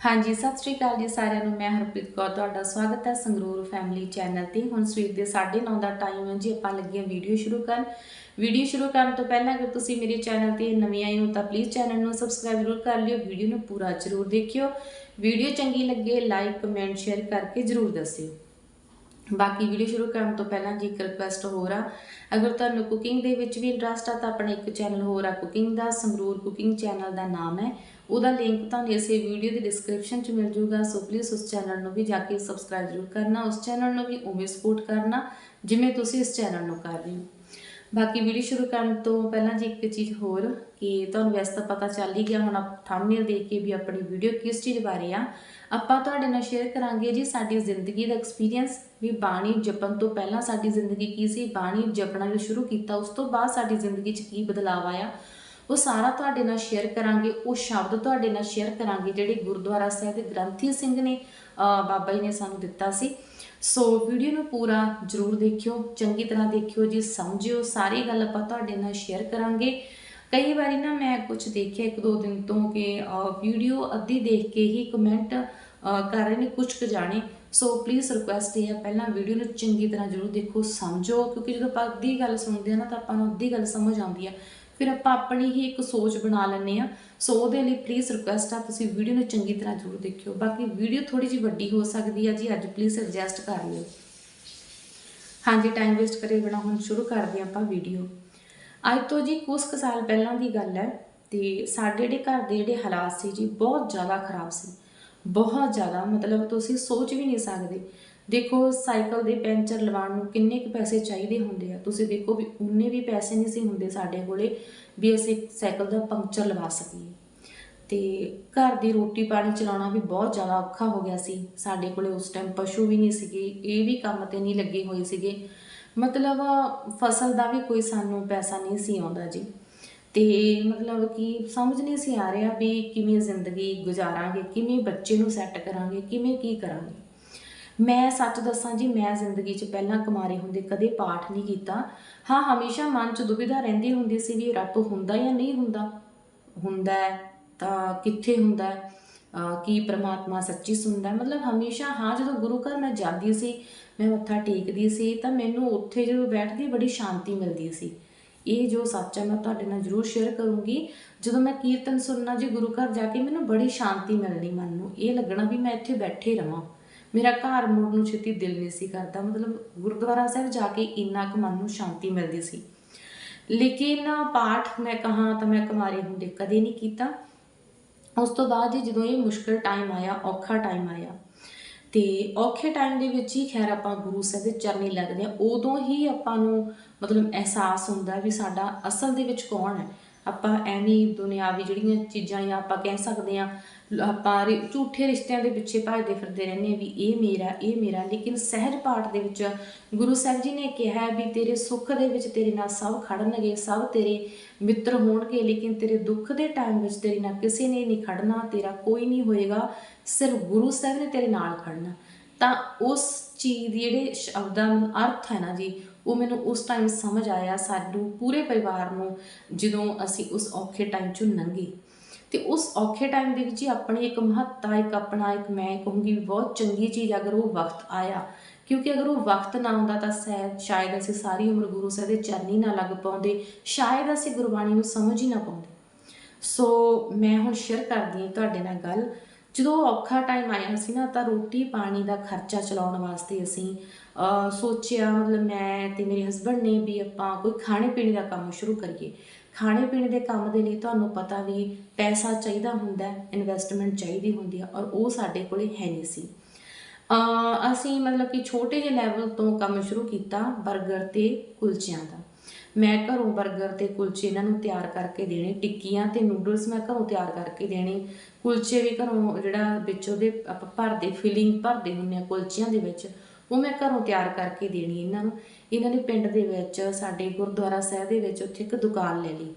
ਹਾਂਜੀ, ਸਤਿ ਸ਼੍ਰੀ ਅਕਾਲ ਜੀ ਸਾਰਿਆਂ ਨੂੰ। ਮੈਂ ਹਰਪ੍ਰੀਤ ਕੌਰ, ਤੁਹਾਡਾ ਸਵਾਗਤ ਹੈ ਸੰਗਰੂਰ ਫੈਮਿਲੀ ਚੈਨਲ ਤੇ। ਹੁਣ ਸਵੇਰ ਦੇ 9:30 ਦਾ ਟਾਈਮ ਹੈ ਜੀ, ਆਪਾਂ ਲੱਗੀਆਂ ਵੀਡੀਓ ਸ਼ੁਰੂ ਕਰਨ। ਵੀਡੀਓ ਸ਼ੁਰੂ ਕਰਨ ਤੋਂ ਪਹਿਲਾਂ ਅਗਰ ਤੁਸੀਂ ਮੇਰੇ ਚੈਨਲ ਤੇ ਨਵੇਂ ਆਏ ਹੋ ਤਾਂ ਪਲੀਜ਼ ਚੈਨਲ ਨੂੰ ਸਬਸਕ੍ਰਾਈਬ ਜ਼ਰੂਰ ਕਰ ਲਿਓ ਵੀਡੀਓ ਨੂੰ ਪੂਰਾ ਜ਼ਰੂਰ ਦੇਖਿਓ। ਵੀਡੀਓ ਚੰਗੀ ਲੱਗੇ ਲਾਈਕ ਕਮੈਂਟ ਸ਼ੇਅਰ ਕਰਕੇ ਜ਼ਰੂਰ ਦੱਸਿਓ। ਬਾਕੀ ਵੀਡੀਓ ਸ਼ੁਰੂ ਕਰਨ ਤੋਂ ਪਹਿਲਾਂ ਜੀ ਇੱਕ ਰਿਕੁਐਸਟ ਹੋਰ ਆ, ਅਗਰ ਤੁਹਾਨੂੰ ਕੁਕਿੰਗ ਦੇ ਵਿੱਚ ਵੀ ਇੰਟਰਸਟ ਆ ਤਾਂ ਆਪਣਾ ਇੱਕ ਚੈਨਲ ਹੋਰ ਆ ਕੁਕਿੰਗ ਦਾ ਸੰਗਰੂਰ ਕੁਕਿੰਗ ਚੈਨਲ ਦਾ ਨਾਮ ਹੈ। ਉਹਦਾ ਲਿੰਕ ਤੁਹਾਨੂੰ ਇਸੇ ਵੀਡੀਓ ਦੀ ਡਿਸਕ੍ਰਿਪਸ਼ਨ 'ਚ ਮਿਲ ਜਾਊਗਾ ਸੋ ਪਲੀਜ਼ ਉਸ ਚੈਨਲ ਨੂੰ ਵੀ ਜਾ ਕੇ ਸਬਸਕ੍ਰਾਈਬ ਜ਼ਰੂਰ ਕਰਨਾ, ਉਸ ਚੈਨਲ ਨੂੰ ਵੀ ਉਵੇਂ ਸਪੋਰਟ ਕਰਨਾ, ਜਿਵੇਂ ਤੁਸੀਂ ਇਸ ਚੈਨਲ ਨੂੰ ਕਰ ਰਹੇ ਹੋ। ਬਾਕੀ ਵੀਡੀਓ ਸ਼ੁਰੂ ਕਰਨ ਤੋਂ ਪਹਿਲਾਂ ਜੀ ਇੱਕ ਚੀਜ਼ ਹੋਰ, ਕਿ ਤੁਹਾਨੂੰ ਵੈਸੇ ਤਾਂ ਪਤਾ ਚੱਲ ਹੀ ਗਿਆ ਹੁਣ ਥੰਬਨੇਲ ਦੇਖ ਕੇ ਵੀ ਆਪਣੀ ਵੀਡੀਓ ਕਿਸ ਚੀਜ਼ ਬਾਰੇ ਆ। ਆਪਾਂ ਤੁਹਾਡੇ ਨਾਲ ਸ਼ੇਅਰ ਕਰਾਂਗੇ ਜੀ ਸਾਡੀ ਜ਼ਿੰਦਗੀ ਦਾ ਐਕਸਪੀਰੀਅੰਸ ਵੀ ਬਾਣੀ ਜਪਣ ਤੋਂ ਪਹਿਲਾਂ ਸਾਡੀ ਜ਼ਿੰਦਗੀ ਕੀ ਸੀ, ਬਾਣੀ ਜਪਣਾ ਜੋ ਸ਼ੁਰੂ ਕੀਤਾ, ਉਸ ਤੋਂ ਬਾਅਦ ਸਾਡੀ ਜ਼ਿੰਦਗੀ 'ਚ ਕੀ ਬਦਲਾਅ ਆਇਆ ਉਹ ਸਾਰਾ ਤੁਹਾਡੇ ਨਾਲ ਸ਼ੇਅਰ ਕਰਾਂਗੇ, ਉਹ ਸ਼ਬਦ ਤੁਹਾਡੇ ਨਾਲ ਸ਼ੇਅਰ ਕਰਾਂਗੇ, ਜਿਹੜੇ ਗੁਰਦੁਆਰਾ ਸਾਹਿਬ ਦੇ ਗ੍ਰੰਥੀ ਸਿੰਘ ਨੇ ਬਾਬਾ ਜੀ ਨੇ ਸਾਨੂੰ ਦਿੱਤਾ ਸੀ। ਸੋ ਵੀਡੀਓ ਨੂੰ ਪੂਰਾ ਜਰੂਰ ਦੇਖਿਓ, ਚੰਗੀ ਤਰ੍ਹਾਂ ਦੇਖਿਓ, ਜੀ ਸਮਝਿਓ, ਸਾਰੀ ਗੱਲ ਆਪਾਂ ਤੁਹਾਡੇ ਨਾਲ ਸ਼ੇਅਰ ਕਰਾਂਗੇ। ਕਈ ਵਾਰੀ ਨਾ ਮੈਂ ਕੁਝ ਦੇਖਿਆ ਇੱਕ ਦੋ ਦਿਨ ਤੋਂ ਕਿ ਵੀਡੀਓ ਅੱਧੀ ਦੇਖ ਕੇ ਹੀ ਕਮੈਂਟ ਕਰ ਰਹੇ ਨੇ ਕੁਝ ਕੁ ਜਾਣੇ। ਸੋ ਪਲੀਜ਼ ਰਿਕੁਐਸਟ ਇਹ ਹੈ ਪਹਿਲਾਂ ਵੀਡੀਓ ਨੂੰ ਚੰਗੀ ਤਰ੍ਹਾਂ ਜਰੂਰ ਦੇਖੋ, ਸਮਝੋ, ਕਿਉਂਕਿ ਜਦੋਂ ਆਪਾਂ ਅੱਧੀ ਗੱਲ ਸੁਣਦੇ ਆ ਨਾ, ਤਾਂ ਆਪਾਂ ਨੂੰ ਅੱਧੀ ਗੱਲ ਸਮਝ ਆਉਂਦੀ ਆ। ਫਿਰ ਆਪਾਂ ਆਪਣੀ ਹੀ ਇੱਕ ਸੋਚ ਬਣਾ ਲੈਂਦੇ ਆ ਸੋ ਉਹਦੇ ਲਈ ਪਲੀਜ਼ ਰਿਕੁਐਸਟ ਆ, ਤੁਸੀਂ ਵੀਡੀਓ ਨੂੰ ਚੰਗੀ ਤਰ੍ਹਾਂ ਜ਼ਰੂਰ ਦੇਖਿਓ। ਬਾਕੀ ਵੀਡੀਓ ਥੋੜੀ ਜਿਹੀ ਵੱਡੀ ਹੋ ਸਕਦੀ ਆ ਜੀ, ਅੱਜ ਪਲੀਜ਼ ਐਡਜਸਟ ਕਰ ਲਿਓ। ਹਾਂਜੀ ਟਾਈਮ ਵੇਸਟ ਕਰੇ ਬਿਨਾ ਹੁਣ ਸ਼ੁਰੂ ਕਰਦੇ ਹਾਂ ਆਪਾਂ ਵੀਡੀਓ ਅੱਜ ਤੋਂ ਜੀ ਕੁਝ ਕੁ ਸਾਲ ਪਹਿਲਾਂ ਦੀ ਗੱਲ ਹੈ ਤੇ ਸਾਡੇ ਜਿਹੜੇ ਘਰ ਦੇ ਜਿਹੜੇ ਹਾਲਾਤ ਸੀ ਜੀ, ਬਹੁਤ ਜ਼ਿਆਦਾ ਖਰਾਬ ਸੀ। ਬਹੁਤ ਜ਼ਿਆਦਾ, ਮਤਲਬ ਤੁਸੀਂ ਸੋਚ ਵੀ ਨਹੀਂ ਸਕਦੇ। ਦੇਖੋ ਸਾਈਕਲ ਦੇ ਪੈਂਚਰ ਲਵਾਉਣ ਨੂੰ ਕਿੰਨੇ ਕੁ ਪੈਸੇ ਚਾਹੀਦੇ ਹੁੰਦੇ ਆ? ਤੁਸੀਂ ਦੇਖੋ ਵੀ ਉਨੇ ਵੀ ਪੈਸੇ ਨਹੀਂ ਸੀ ਹੁੰਦੇ ਸਾਡੇ ਕੋਲੇ ਵੀ ਅਸੀਂ ਸਾਈਕਲ ਦਾ ਪੰਕਚਰ ਲਵਾ ਸਕੀਏ। ਤੇ ਘਰ ਦੀ ਰੋਟੀ ਪਾਣੀ ਚਲਾਉਣਾ ਵੀ ਬਹੁਤ ਜ਼ਿਆਦਾ ਔਖਾ ਹੋ ਗਿਆ ਸੀ। ਸਾਡੇ ਕੋਲੇ ਉਸ ਟਾਈਮ ਪਸ਼ੂ ਵੀ ਨਹੀਂ ਸੀਗੇ, ਇਹ ਵੀ ਕੰਮ ਤੇ ਨਹੀਂ ਲੱਗੇ ਹੋਏ ਸੀਗੇ। ਮਤਲਬ ਫਸਲ ਦਾ ਵੀ ਕੋਈ ਸਾਨੂੰ ਪੈਸਾ ਨਹੀਂ ਸੀ ਆਉਂਦਾ ਜੀ। ਤੇ ਮਤਲਬ ਕਿ ਸਮਝ ਨਹੀਂ ਸੀ ਆ ਰਿਹਾ ਵੀ ਕਿਵੇਂ ਜ਼ਿੰਦਗੀ ਗੁਜ਼ਾਰਾਂਗੇ, ਕਿਵੇਂ ਬੱਚੇ ਨੂੰ ਸੈੱਟ ਕਰਾਂਗੇ, ਕਿਵੇਂ ਕੀ ਕਰਾਂਗੇ। ਮੈਂ ਸੱਚ ਦੱਸਾਂ ਜੀ, ਮੈਂ ਜ਼ਿੰਦਗੀ 'ਚ ਪਹਿਲਾਂ ਕੁਮਾਰੇ ਹੁੰਦੇ ਕਦੇ ਪਾਠ ਨਹੀਂ ਕੀਤਾ। ਹਾਂ, ਹਮੇਸ਼ਾ ਮਨ 'ਚ ਦੁਬਿਧਾ ਰਹਿੰਦੀ ਹੁੰਦੀ ਸੀ ਵੀ ਰੱਬ ਹੁੰਦਾ ਜਾਂ ਨਹੀਂ ਹੁੰਦਾ। ਹੁੰਦਾ ਤਾਂ ਕਿੱਥੇ ਹੁੰਦਾ ਕੀ ਪ੍ਰਮਾਤਮਾ ਸੱਚੀ ਸੁਣਦਾ ਮਤਲਬ ਹਮੇਸ਼ਾ ਹਾਂ, ਜਦੋਂ ਗੁਰੂ ਘਰ ਮੈਂ ਜਾਂਦੀ ਸੀ, ਮੈਂ ਮੱਥਾ ਟੇਕਦੀ ਸੀ, ਤਾਂ ਮੈਨੂੰ ਉੱਥੇ ਜਦੋਂ ਬੈਠਦੀ ਬੜੀ ਸ਼ਾਂਤੀ ਮਿਲਦੀ ਸੀ। ਇਹ ਜੋ ਸੱਚ ਹੈ, ਮੈਂ ਤੁਹਾਡੇ ਨਾਲ ਜ਼ਰੂਰ ਸ਼ੇਅਰ ਕਰੂੰਗੀ। ਜਦੋਂ ਮੈਂ ਕੀਰਤਨ ਸੁਣਨਾ ਜੀ ਗੁਰੂ ਘਰ ਜਾ ਕੇ, ਮੈਨੂੰ ਬੜੀ ਸ਼ਾਂਤੀ ਮਿਲਣੀ ਮਨ ਨੂੰ। ਇਹ ਲੱਗਣਾ ਵੀ ਮੈਂ ਇੱਥੇ ਬੈਠੇ ਰਵਾਂ। ਮੇਰਾ ਘਰ ਮੁੜ ਨੂੰ ਛੇਤੀ ਦਿਲ ਨਹੀਂ ਸੀ ਕਰਦਾ। ਮਤਲਬ ਗੁਰਦੁਆਰਾ ਸਾਹਿਬ ਜਾ ਕੇ ਇੰਨਾ ਕੁ ਮਨ ਨੂੰ ਸ਼ਾਂਤੀ ਮਿਲਦੀ ਸੀ। ਲੇਕਿਨ ਪਾਠ ਮੈਂ ਕਹਾ ਤਾਂ ਮੈਂ ਕੁਮਾਰੀ ਹੁੰਦੇ ਕਦੇ ਨਹੀਂ ਕੀਤਾ। ਉਸ ਤੋਂ ਬਾਅਦ ਜੀ ਜਦੋਂ ਇਹ ਮੁਸ਼ਕਲ ਟਾਈਮ ਆਇਆ, ਔਖਾ ਟਾਈਮ ਆਇਆ, ਤੇ ਔਖੇ ਟਾਈਮ ਦੇ ਵਿੱਚ ਹੀ ਖੈਰ ਆਪਾਂ ਗੁਰੂ ਸਾਹਿਬ ਦੇ ਚਰਨੀ ਲੱਗਦੇ ਆ ਉਦੋਂ ਹੀ ਆਪਾਂ ਨੂੰ ਮਤਲਬ ਅਹਿਸਾਸ ਹੁੰਦਾ ਵੀ ਸਾਡਾ ਅਸਲ ਦੇ ਵਿੱਚ ਕੌਣ ਹੈ? ਆਪਾਂ ਐਵੇਂ ਦੁਨਿਆਵੀ ਜਿਹੜੀਆਂ ਚੀਜ਼ਾਂ ਜਾਂ ਆਪਾਂ ਕਹਿ ਸਕਦੇ ਆ ਆਪਾਂ ਝੂਠੇ ਰਿਸ਼ਤਿਆਂ ਦੇ ਪਿੱਛੇ ਭੱਜਦੇ ਫਿਰਦੇ ਰਹਿੰਦੇ ਆ ਵੀ ਇਹ ਮੇਰਾ ਇਹ ਮੇਰਾ। ਲੇਕਿਨ ਸਹਿਜ ਪਾਠ ਦੇ ਵਿੱਚ ਗੁਰੂ ਸਾਹਿਬ ਜੀ ਨੇ ਕਿਹਾ ਵੀ ਤੇਰੇ ਸੁੱਖ ਦੇ ਵਿੱਚ ਤੇਰੇ ਨਾਲ ਸਭ ਖੜਨਗੇ, ਸਭ ਤੇਰੇ ਮਿੱਤਰ ਹੋਣਗੇ, ਲੇਕਿਨ ਤੇਰੇ ਦੁੱਖ ਦੇ ਟਾਈਮ ਵਿੱਚ ਤੇਰੇ ਨਾਲ ਕਿਸੇ ਨੇ ਨਹੀਂ ਖੜਨਾ, ਤੇਰਾ ਕੋਈ ਨਹੀਂ ਹੋਏਗਾ, ਸਿਰਫ ਗੁਰੂ ਸਾਹਿਬ ਨੇ ਤੇਰੇ ਨਾਲ ਖੜਨਾ। ਤਾਂ ਉਸ ਚੀਜ਼ ਦੀ ਜਿਹੜੇ ਸ਼ਬਦਾਂ ਦਾ ਅਰਥ ਹੈ ਨਾ ਜੀ, ਉਹ ਮੈਨੂੰ ਉਸ ਟਾਈਮ ਸਮਝ ਆਇਆ, ਸਾਨੂੰ ਪੂਰੇ ਪਰਿਵਾਰ ਨੂੰ ਜਦੋਂ ਅਸੀਂ ਉਸ ਔਖੇ ਟਾਈਮ ਚੋਂ ਲੰਘੇ ਤੇ ਉਸ ਔਖੇ ਟਾਈਮ ਦੇ ਵਿੱਚ ਹੀ ਆਪਣੀ ਇੱਕ ਮਹੱਤਤਾ ਇੱਕ ਆਪਣਾ ਇੱਕ ਮੈਂ ਕਹੂੰਗੀ ਬਹੁਤ ਚੰਗੀ ਚੀਜ਼ ਅਗਰ ਉਹ ਵਕਤ ਆਇਆ। ਕਿਉਂਕਿ ਅਗਰ ਉਹ ਵਕਤ ਨਾ ਆਉਂਦਾ ਤਾਂ ਸ਼ਾਇਦ ਸ਼ਾਇਦ ਅਸੀਂ ਸਾਰੀ ਉਮਰ ਗੁਰੂ ਸਾਹਿਬ ਦੇ ਚਰਨੀ ਨਾ ਲੱਗ ਪਾਉਂਦੇ ਸ਼ਾਇਦ ਅਸੀਂ ਗੁਰਬਾਣੀ ਨੂੰ ਸਮਝ ਹੀ ਨਾ ਪਾਉਂਦੇ। ਸੋ ਮੈਂ ਹੁਣ ਸ਼ੇਅਰ ਕਰਦੀ ਹਾਂ ਤੁਹਾਡੇ ਨਾਲ ਗੱਲ। ਜਦੋਂ ਔਖਾ ਟਾਈਮ ਆਇਆ ਸੀ ਨਾ ਤਾਂ ਰੋਟੀ ਪਾਣੀ ਦਾ ਖਰਚਾ ਚਲਾਉਣ ਵਾਸਤੇ ਅਸੀਂ ਅਹ, ਸੋਚਿਆ ਮਤਲਬ ਮੈਂ ਤੇ ਮੇਰੇ ਹਸਬੰਡ ਨੇ ਵੀ ਆਪਾਂ ਕੋਈ ਖਾਣੇ ਪੀਣੇ ਦਾ ਕੰਮ ਸ਼ੁਰੂ ਕਰੀਏ। ਖਾਣੇ ਪੀਣੇ ਦੇ ਕੰਮ ਦੇ ਲਈ ਤੁਹਾਨੂੰ ਪਤਾ ਵੀ ਪੈਸਾ ਚਾਹੀਦਾ ਹੁੰਦਾ ਇਨਵੈਸਟਮੈਂਟ ਚਾਹੀਦੀ ਹੁੰਦੀ ਆ ਔਰ ਉਹ ਸਾਡੇ ਕੋਲੇ ਹੈ ਨਹੀਂ ਸੀ। ਅਸੀਂ ਮਤਲਬ ਕਿ ਛੋਟੇ ਜਿਹੇ ਲੈਵਲ ਤੋਂ ਕੰਮ ਸ਼ੁਰੂ ਕੀਤਾ 버ਗਰ ਤੇ ਕੁਲਚਿਆਂ ਦਾ। ਮੈਂ ਘਰੋਂ 버ਗਰ ਤੇ ਕੁਲਚੇ ਇਹਨਾਂ ਨੂੰ ਤਿਆਰ ਕਰਕੇ ਦੇਣੇ, ਟਿੱਕੀਆਂ ਤੇ ਨੂਡਲਸ ਮੈਂ ਘਰੋਂ ਤਿਆਰ ਕਰਕੇ ਦੇਣੇ। ਕੁਲਚੇ ਵੀ ਘਰੋਂ ਜਿਹੜਾ ਵਿੱਚ ਉਹਦੇ ਆਪਾਂ ਭਰਦੇ ਫਿਲਿੰਗ ਭਰਦੇ ਹੁੰਦੇ ਆ ਕੁਲਚਿਆਂ ਦੇ ਵਿੱਚ, ਉਹ ਮੈਂ ਘਰੋਂ ਤਿਆਰ ਕਰਕੇ ਦੇਣੀ ਇਹਨਾਂ ਨੂੰ। ਇਹਨਾਂ ਨੇ ਪਿੰਡ ਦੇ ਵਿੱਚ ਸਾਡੇ ਗੁਰਦੁਆਰਾ ਸਾਹਿਬ ਦੇ ਵਿੱਚ ਉੱਥੇ ਇੱਕ ਦੁਕਾਨ ਲੈ ਲਈ।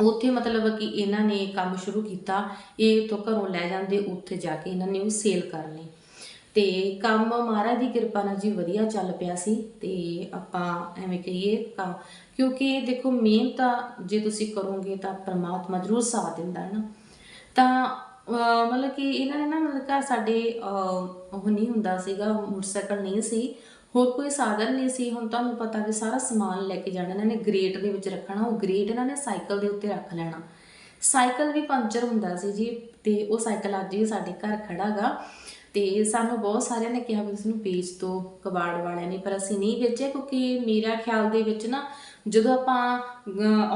ਉੱਥੇ ਮਤਲਬ ਕਿ ਇਹਨਾਂ ਨੇ ਕੰਮ ਸ਼ੁਰੂ ਕੀਤਾ। ਇਹ ਤੋਂ ਘਰੋਂ ਲੈ ਜਾਂਦੇ ਉੱਥੇ ਜਾ ਕੇ ਇਹਨਾਂ ਨੇ ਉਹ ਸੇਲ ਕਰਨੀ ਤੇ ਕੰਮ ਮਹਾਰਾਜ ਦੀ ਕਿਰਪਾ ਨਾਲ ਜੀ ਵਧੀਆ ਚੱਲ ਪਿਆ ਸੀ ਤੇ ਆਪਾਂ ਐਵੇਂ ਕਹੀਏ ਕਿਉਂਕਿ ਦੇਖੋ ਮਿਹਨਤ ਜੇ ਤੁਸੀਂ ਕਰੋਗੇ ਤਾਂ ਪ੍ਰਮਾਤਮਾ ਜ਼ਰੂਰ ਸਾਥ ਦਿੰਦਾ ਹੈ ਨਾ। ਤਾਂ ਅਹ ਮਤਲਬ ਕਿ ਇਹਨਾਂ ਨੇ ਨਾ ਮਤਲਬ ਕਿ ਸਾਡੇ ਅਹ, ਉਹ ਨਹੀਂ ਹੁੰਦਾ ਸੀਗਾ ਮੋਟਰਸਾਈਕਲ ਨਹੀਂ ਸੀ। ਹੋਰ ਕੋਈ ਸਾਧਨ ਨਹੀਂ ਸੀ। ਹੁਣ ਤੁਹਾਨੂੰ ਪਤਾ ਵੀ ਸਾਰਾ ਸਮਾਨ ਲੈ ਕੇ ਜਾਣਾ, ਇਹਨਾਂ ਨੇ ਗ੍ਰੇਟ ਦੇ ਵਿੱਚ ਰੱਖਣਾ, ਉਹ ਗ੍ਰੇਟ ਇਹਨਾਂ ਨੇ ਸਾਈਕਲ ਦੇ ਉੱਤੇ ਰੱਖ ਲੈਣਾ। ਸਾਈਕਲ ਵੀ ਪੰਚਰ ਹੁੰਦਾ ਸੀ ਜੀ ਤੇ ਉਹ ਸਾਈਕਲ ਅੱਜ ਵੀ ਸਾਡੇ ਘਰ ਖੜਾਗਾ ਤੇ ਸਾਨੂੰ ਬਹੁਤ ਸਾਰਿਆਂ ਨੇ ਕਿਹਾ ਵੀ ਇਸ ਨੂੰ ਵੇਚ ਦਿਓ, ਕਬਾੜ ਵਾਲਿਆਂ ਨੇ, ਪਰ ਅਸੀਂ ਨਹੀਂ ਵੇਚਿਆ ਕਿਉਂਕਿ ਮੇਰਾ ਖਿਆਲ ਦੇ ਵਿੱਚ ਨਾ ਜਦੋਂ ਆਪਾਂ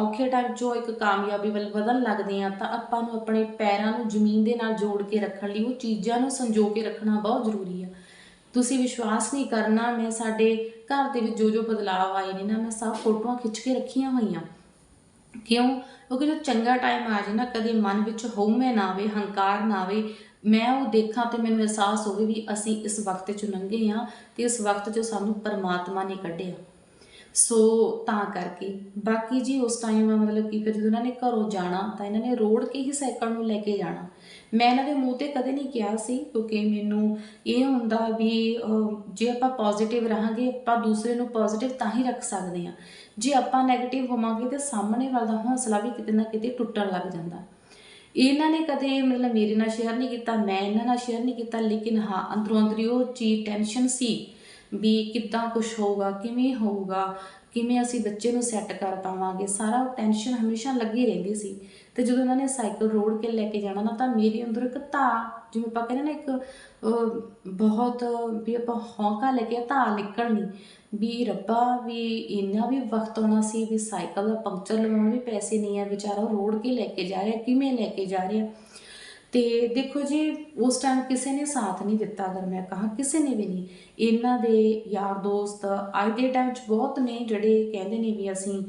ਔਖੇ ਟਾਈਮ 'ਚੋਂ ਇੱਕ ਕਾਮਯਾਬੀ ਵੱਲ ਵਧਣ ਲੱਗਦੇ ਆ ਤਾਂ ਆਪਾਂ ਨੂੰ ਆਪਣੇ ਪੈਰਾਂ ਨੂੰ ਜ਼ਮੀਨ ਦੇ ਨਾਲ ਜੋੜ ਕੇ ਰੱਖਣ ਲਈ ਉਹ ਚੀਜ਼ਾਂ ਨੂੰ ਸੰਜੋ ਕੇ ਰੱਖਣਾ ਬਹੁਤ ਜ਼ਰੂਰੀ ਆ। ਤੁਸੀਂ ਵਿਸ਼ਵਾਸ ਨਹੀਂ ਕਰਨਾ, ਮੈਂ ਸਾਡੇ ਘਰ ਦੇ ਵਿੱਚ ਜੋ ਜੋ ਬਦਲਾਅ ਆਏ ਨੇ ਨਾ, ਮੈਂ ਸਭ ਫੋਟੋਆਂ ਖਿੱਚ ਕੇ ਰੱਖੀਆਂ ਹੋਈਆਂ। ਕਿਉਂ? ਕਿਉਂਕਿ ਜਦੋਂ ਚੰਗਾ ਟਾਈਮ ਆ ਜਾਏ ਨਾ, ਕਦੇ ਮਨ ਵਿੱਚ ਹਉਮੈ ਨਾ ਆਵੇ, ਹੰਕਾਰ ਨਾ ਆਵੇ, ਮੈਂ ਉਹ ਦੇਖਾਂ ਤੇ ਮੈਨੂੰ ਅਹਿਸਾਸ ਹੋਵੇ ਵੀ ਅਸੀਂ ਇਸ ਵਕਤ 'ਚ ਲੰਘੇ ਆ ਤੇ ਇਸ ਵਕਤ 'ਚ ਸਾਨੂੰ ਪਰਮਾਤਮਾ ਨੇ ਕੱਢਿਆ। ਸੋ ਤਾਂ ਕਰਕੇ, ਬਾਕੀ ਜੀ ਉਸ ਟਾਈਮ ਮਤਲਬ ਕਿ ਫਿਰ ਜਦੋਂ ਇਹਨਾਂ ਨੇ ਘਰੋਂ ਜਾਣਾ, ਤਾਂ ਇਹਨਾਂ ਨੇ ਰੋੜ ਕੇ ਹੀ ਸਾਈਕਲ ਨੂੰ ਲੈ ਕੇ ਜਾਣਾ। ਮੈਂ ਇਹਨਾਂ ਦੇ ਮੂੰਹ ਤੇ ਕਦੇ ਨਹੀਂ ਕਿਹਾ ਸੀ, ਕਿਉਂਕਿ ਮੈਨੂੰ ਇਹ ਹੁੰਦਾ ਵੀ ਜੇ ਆਪਾਂ ਪੋਜ਼ਿਟਿਵ ਰਹਾਂਗੇ, ਆਪਾਂ ਦੂਸਰੇ ਨੂੰ ਪੋਜ਼ਿਟਿਵ ਤਾਂ ਹੀ ਰੱਖ ਸਕਦੇ ਹਾਂ। ਜੇ ਆਪਾਂ 네ਗੇਟਿਵ ਹੋਵਾਂਗੇ ਤੇ ਸਾਹਮਣੇ ਵਾਲਾ ਦਾ ਹੌਸਲਾ ਵੀ ਕਿਤੇ ਨਾ ਕਿਤੇ ਟੁੱਟਣ ਲੱਗ ਜਾਂਦਾ। ਇਹਨਾਂ ਨੇ ਕਦੇ ਮਤਲਬ ਮੇਰੇ ਨਾਲ ਸ਼ੇਅਰ ਨਹੀਂ ਕੀਤਾ, ਮੈਂ ਇਹਨਾਂ ਨਾਲ ਸ਼ੇਅਰ ਨਹੀਂ ਕੀਤਾ, ਲੇਕਿਨ ਹਾਂ, ਅੰਦਰੋਂ ਅੰਦਰੀ ਉਹ ਚੀਜ਼ ਟੈਨਸ਼ਨ ਸੀ ਵੀ ਕਿੱਦਾਂ ਕੁਝ ਹੋਊਗਾ, ਕਿਵੇਂ ਹੋਊਗਾ ਕਿਵੇਂ ਅਸੀਂ ਬੱਚੇ ਨੂੰ ਸੈੱਟ ਕਰ ਪਾਵਾਂਗੇ, ਸਾਰਾ ਟੈਨਸ਼ਨ ਹਮੇਸ਼ਾ ਲੱਗੀ ਰਹਿੰਦੀ ਸੀ। ਤੇ ਜਦੋਂ ਇਹਨਾਂ ਨੇ ਸਾਈਕਲ ਰੋੜ ਕੇ ਲੈ ਕੇ ਜਾਣਾ ਨਾ, ਤਾਂ ਮੇਰੇ ਅੰਦਰ ਇੱਕ ਧਾ ਜਿਵੇਂ ਆਪਾਂ ਕਹਿੰਦੇ ਨਾ ਇੱਕ ਬਹੁਤ ਵੀ ਆਪਾਂ ਹੌਂਕਾ ਲੈ ਕੇ ਧਾ ਨਿਕਲਣੀ, ਵੀ ਰੱਬਾ ਵੀ ਇੰਨਾ ਵੀ ਵਕਤ ਆਉਣਾ ਸੀ ਵੀ ਸਾਈਕਲ ਦਾ ਪੰਕਚਰ ਲਵਾਉਣ ਵੀ ਪੈਸੇ ਨਹੀਂ ਆ, ਵਿਚਾਰਾ ਉਹ ਰੋੜ ਕੇ ਲੈ ਕੇ ਜਾ ਰਿਹਾ, ਕਿਵੇਂ ਲੈ ਕੇ ਜਾ ਰਿਹਾ। ਤੇ ਦੇਖੋ ਜੀ, ਉਸ ਟਾਈਮ ਕਿਸੇ ਨੇ ਸਾਥ ਨਹੀਂ ਦਿੱਤਾ, ਅਗਰ ਮੈਂ ਕਹਾਂ, ਕਿਸੇ ਨੇ ਵੀ ਨਹੀਂ। ਇਹਨਾਂ ਦੇ ਯਾਰ ਦੋਸਤ ਅੱਜ ਦੇ ਟਾਈਮ 'ਚ ਬਹੁਤ ਨੇ ਜਿਹੜੇ ਕਹਿੰਦੇ ਨੇ ਵੀ ਅਸੀਂ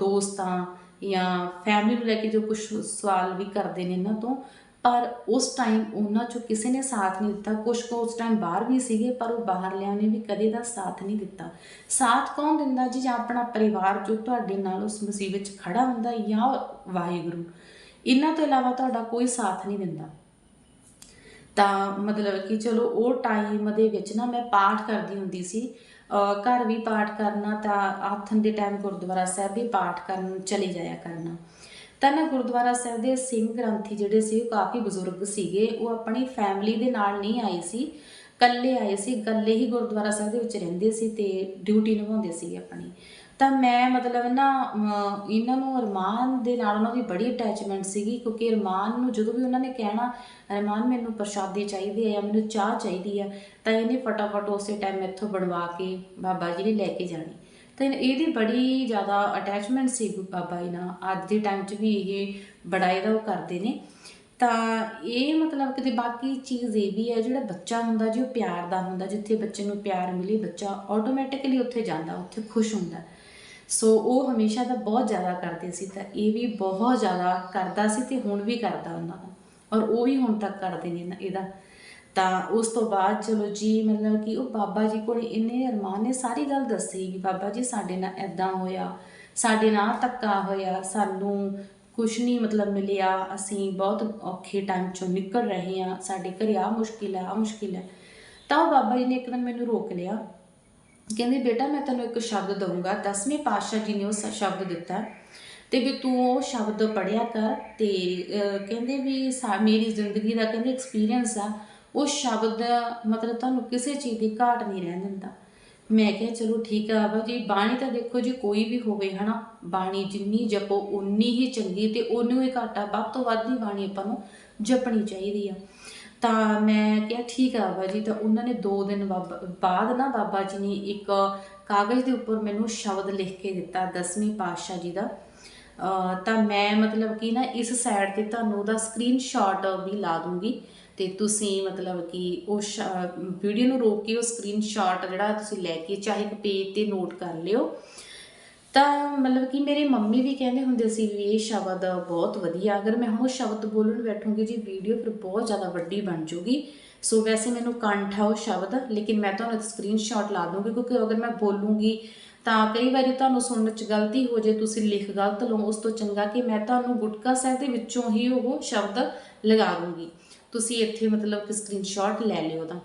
ਦੋਸਤਾਂ ਜਾਂ ਫੈਮਿਲੀ ਨੂੰ ਲੈ ਕੇ ਜੋ ਕੁਝ ਸਵਾਲ ਵੀ ਕਰਦੇ ਨੇ ਇਹਨਾਂ ਤੋਂ, ਪਰ ਉਸ ਟਾਈਮ ਉਹਨਾਂ 'ਚੋਂ ਕਿਸੇ ਨੇ ਸਾਥ ਨਹੀਂ ਦਿੱਤਾ। ਕੁਝ ਕੁ ਉਸ ਟਾਈਮ ਬਾਹਰ ਵੀ ਸੀਗੇ, ਪਰ ਉਹ ਬਾਹਰਲਿਆਂ ਨੇ ਵੀ ਕਦੇ ਦਾ ਸਾਥ ਨਹੀਂ ਦਿੱਤਾ। ਸਾਥ ਕੌਣ ਦਿੰਦਾ ਜੀ? ਜਾਂ ਆਪਣਾ ਪਰਿਵਾਰ ਜੋ ਤੁਹਾਡੇ ਨਾਲ ਉਸ ਮੁਸੀਬਤ 'ਚ ਖੜਾ ਹੁੰਦਾ ਜਾਂ ਵਾਹਿਗੁਰੂ? ਇਹਨਾਂ ਤੋਂ ਇਲਾਵਾ ਤੁਹਾਡਾ ਕੋਈ ਸਾਥ ਨਹੀਂ ਦਿੰਦਾ। ਤਾਂ ਮਤਲਬ ਕਿ ਚਲੋ ਉਹ ਟਾਈਮ ਦੇ ਵਿੱਚ ਨਾ ਮੈਂ ਪਾਠ ਕਰਦੀ ਹੁੰਦੀ ਸੀ। ਘਰ ਵੀ ਪਾਠ ਕਰਨਾ ਤਾਂ ਆਥਨ ਦੇ ਟਾਈਮ ਗੁਰਦੁਆਰਾ ਸਾਹਿਬ ਵੀ ਪਾਠ ਕਰਨ ਚਲੇ ਜਾਇਆ ਕਰਨਾ। ਤਾਂ ਨਾ ਗੁਰਦੁਆਰਾ ਸਾਹਿਬ ਦੇ ਸਿੰਘ ਗ੍ਰੰਥੀ ਜਿਹੜੇ ਸੀ ਉਹ ਕਾਫੀ ਬਜ਼ੁਰਗ ਸੀਗੇ। ਉਹ ਆਪਣੀ ਫੈਮਿਲੀ ਦੇ ਨਾਲ ਨਹੀਂ ਆਏ ਸੀ। ਇਕੱਲੇ ਆਏ ਸੀ। ਇਕੱਲੇ ਹੀ ਗੁਰਦੁਆਰਾ ਸਾਹਿਬ ਦੇ ਵਿੱਚ ਰਹਿੰਦੇ ਸੀ ਤੇ ਡਿਊਟੀ ਨਿਭਾਉਂਦੇ ਸੀ ਆਪਣੀ। ਤਾਂ ਮੈਂ ਮਤਲਬ ਨਾ ਇਹਨਾਂ ਨੂੰ ਅਰਮਾਨ ਦੇ ਨਾਲ ਉਹਨਾਂ ਦੀ ਬੜੀ ਅਟੈਚਮੈਂਟ ਸੀਗੀ, ਕਿਉਂਕਿ ਅਰਮਾਨ ਨੂੰ ਜਦੋਂ ਵੀ ਉਹਨਾਂ ਨੇ ਕਹਿਣਾ, ਅਰਮਾਨ, ਮੈਨੂੰ ਪ੍ਰਸ਼ਾਦੇ ਚਾਹੀਦੇ ਆ ਜਾਂ ਮੈਨੂੰ ਚਾਹ ਚਾਹੀਦੀ ਆ, ਤਾਂ ਇਹਨੇ ਫਟਾਫਟ ਉਸੇ ਟਾਈਮ ਇੱਥੋਂ ਬਣਵਾ ਕੇ ਬਾਬਾ ਜੀ ਨੇ ਲੈ ਕੇ ਜਾਣੀ। ਤਾਂ ਇਹਦੀ ਬੜੀ ਜ਼ਿਆਦਾ ਅਟੈਚਮੈਂਟ ਸੀ ਬਾਬਾ ਜੀ ਨਾਲ। ਅੱਜ ਦੇ ਟਾਈਮ 'ਚ ਵੀ ਇਹ ਬੜਾ ਇਹਦਾ ਉਹ ਕਰਦੇ ਨੇ। ਤਾਂ ਇਹ ਮਤਲਬ ਕਿ ਤੇ ਬਾਕੀ ਚੀਜ਼ ਇਹ ਵੀ ਹੈ, ਜਿਹੜਾ ਬੱਚਾ ਹੁੰਦਾ ਜੀ, ਉਹ ਪਿਆਰ ਦਾ ਹੁੰਦਾ। ਜਿੱਥੇ ਬੱਚੇ ਨੂੰ ਪਿਆਰ ਮਿਲੇ, ਬੱਚਾ ਆਟੋਮੈਟਿਕਲੀ ਉੱਥੇ ਜਾਂਦਾ, ਉੱਥੇ ਖੁਸ਼ ਹੁੰਦਾ। ਸੋ ਉਹ ਹਮੇਸ਼ਾ ਦਾ ਬਹੁਤ ਜ਼ਿਆਦਾ ਕਰਦੇ ਸੀ, ਤਾਂ ਇਹ ਵੀ ਬਹੁਤ ਜ਼ਿਆਦਾ ਕਰਦਾ ਸੀ ਤੇ ਹੁਣ ਵੀ ਕਰਦਾ ਉਹਨਾਂ ਦਾ। ਔਰ ਉਹ ਵੀ ਹੁਣ ਤੱਕ ਕਰਦੇ ਨੇ ਨਾ ਇਹਦਾ। ਤਾਂ ਉਸ ਤੋਂ ਬਾਅਦ ਚਲੋ ਜੀ, ਮਤਲਬ ਕਿ ਉਹ ਬਾਬਾ ਜੀ ਕੋਲ ਇੰਨੇ ਅਰਮਾਨ ਨੇ, ਸਾਰੀ ਗੱਲ ਦੱਸੀ ਕਿ ਬਾਬਾ ਜੀ ਸਾਡੇ ਨਾਲ ਐਦਾਂ ਹੋਇਆ, ਸਾਡੇ ਨਾਲ ਧੱਕਾ ਹੋਇਆ, ਸਾਨੂੰ ਕੁਛ ਨਹੀਂ ਮਤਲਬ ਮਿਲਿਆ, ਅਸੀਂ ਬਹੁਤ ਔਖੇ ਟਾਈਮ ਚੋਂ ਨਿਕਲ ਰਹੇ ਹਾਂ, ਸਾਡੇ ਘਰੇ ਆ ਮੁਸ਼ਕਿਲ ਹੈ ਆ ਮੁਸ਼ਕਿਲ ਹੈ। ਤਾਂ ਉਹ ਬਾਬਾ ਜੀ ਨੇ ਇੱਕ ਦਿਨ ਮੈਨੂੰ ਰੋਕ ਲਿਆ। ਕਹਿੰਦੇ, ਬੇਟਾ, ਮੈਂ ਤੈਨੂੰ ਇੱਕ ਸ਼ਬਦ ਦਊਂਗਾ। ਦਸਵੇਂ ਪਾਤਸ਼ਾਹ ਜੀ ਨੇ ਉਹ ਸ- ਸ਼ਬਦ ਦਿੱਤਾ। ਤੇ ਵੀ ਤੂੰ ਉਹ ਸ਼ਬਦ ਪੜਿਆ ਕਰ ਤੇ ਕਹਿੰਦੇ ਵੀ ਸਾ- ਮੇਰੀ ਜ਼ਿੰਦਗੀ ਦਾ ਕਹਿੰਦੇ ਐਕਸਪੀਰੀਅੰਸ ਆ। ਉਹ ਸ਼ਬਦ ਮਤਲਬ ਤੁਹਾਨੂੰ ਕਿਸੇ ਚੀਜ਼ ਦੀ ਘਾਟ ਨਹੀਂ ਰਹਿਣ ਦਿੰਦਾ। ਮੈਂ ਕਿਹਾ, ਚਲੋ ਠੀਕ ਆ ਬਾਬਾ ਜੀ, ਬਾਣੀ ਤਾਂ ਦੇਖੋ ਜੀ ਕੋਈ ਵੀ ਹੋਵੇ, ਹਨਾ? ਬਾਣੀ ਜਿੰਨੀ ਜਪੋ ਉਨੀ ਹੀ ਚੰਗੀ ਤੇ ਉਹਨੂੰ ਹੀ ਘਾਟਾ। ਵੱਧ ਤੋਂ ਵੱਧ ਦੀ ਬਾਣੀ ਆਪਾਂ ਨੂੰ ਜਪਣੀ ਚਾਹੀਦੀ ਆ। ਤਾਂ ਮੈਂ ਕਿਹਾ ਠੀਕ ਆ ਬਾਬਾ ਜੀ, ਤਾਂ ਉਹਨਾਂ ਨੇ 2 ਦਿਨ ਬਾਬਾ- ਬਾਅਦ ਨਾ ਬਾਬਾ ਜੀ ਨੇ ਇੱਕ ਕਾਗਜ਼ ਦੇ ਉੱਪਰ ਮੈਨੂੰ ਸ਼ਬਦ ਲਿਖ ਕੇ ਦਿੱਤਾ ਦਸਵੀਂ ਪਾਤਸ਼ਾਹ ਜੀ ਦਾ। ਅਹ ਤਾਂ ਮੈਂ ਮਤਲਬ ਕਿ ਨਾ ਇਸ ਸਾਈਡ ਤੇ ਤੁਹਾਨੂੰ ਉਹਦਾ ਸਕਰੀਨਸ਼ਾਟ ਵੀ ਲਾ ਦੂੰਗੀ ਤੇ ਤੁਸੀਂ ਮਤਲਬ ਕਿ ਉਹ ਵੀਡੀਓ ਨੂੰ ਰੋਕ ਕੇ ਉਹ ਸਕਰੀਨਸ਼ਾਟ ਜਿਹੜਾ ਤੁਸੀਂ ਲੈ ਕੇ ਚਾਹੇ ਇੱਕ ਪੇਜ ਤੇ ਨੋਟ ਕਰ ਲਿਓ। ਤਾਂ ਮਤਲਬ ਕਿ ਮੇਰੇ ਮੰਮੀ ਵੀ ਕਹਿੰਦੇ ਹੁੰਦੇ ਸੀ ਵੀ ਇਹ ਸ਼ਬਦ ਬਹੁਤ ਵਧੀਆ, ਅਗਰ ਮੈਂ ਹੁਣ ਉਹ ਸ਼ਬਦ ਬੋਲਣ ਬੈਠੂੰਗੀ ਜੀ ਵੀਡੀਓ ਫਿਰ ਬਹੁਤ ਜ਼ਿਆਦਾ ਵੱਡੀ ਬਣ ਜੂਗੀ। ਸੋ ਵੈਸੇ ਮੈਨੂੰ ਕੰਠ ਆ ਉਹ ਸ਼ਬਦ, ਲੇਕਿਨ ਮੈਂ ਤੁਹਾਨੂੰ ਸਕਰੀਨਸ਼ਾਟ ਲਾ ਦੂੰਗੀ, ਕਿਉਂਕਿ ਅਗਰ ਮੈਂ ਬੋਲੂੰਗੀ ਤਾਂ ਕਈ ਵਾਰੀ ਤੁਹਾਨੂੰ ਸੁਣਨ 'ਚ ਗਲਤੀ ਹੋ ਜੇ, ਤੁਸੀਂ ਲਿਖ ਗਲਤ ਲਓ, ਉਸ ਤੋਂ ਚੰਗਾ ਕਿ ਮੈਂ ਤੁਹਾਨੂੰ ਗੁਟਕਾ ਸਾਹਿਬ ਦੇ ਵਿੱਚੋਂ ਹੀ ਉਹ ਸ਼ਬਦ ਲਗਾ ਦੂੰਗੀ। ਤੁਸੀਂ ਇੱਥੇ ਮਤਲਬ ਕਿ ਸਕਰੀਨਸ਼ਾਟ ਲੈ ਲਿਓ ਤਾਂ।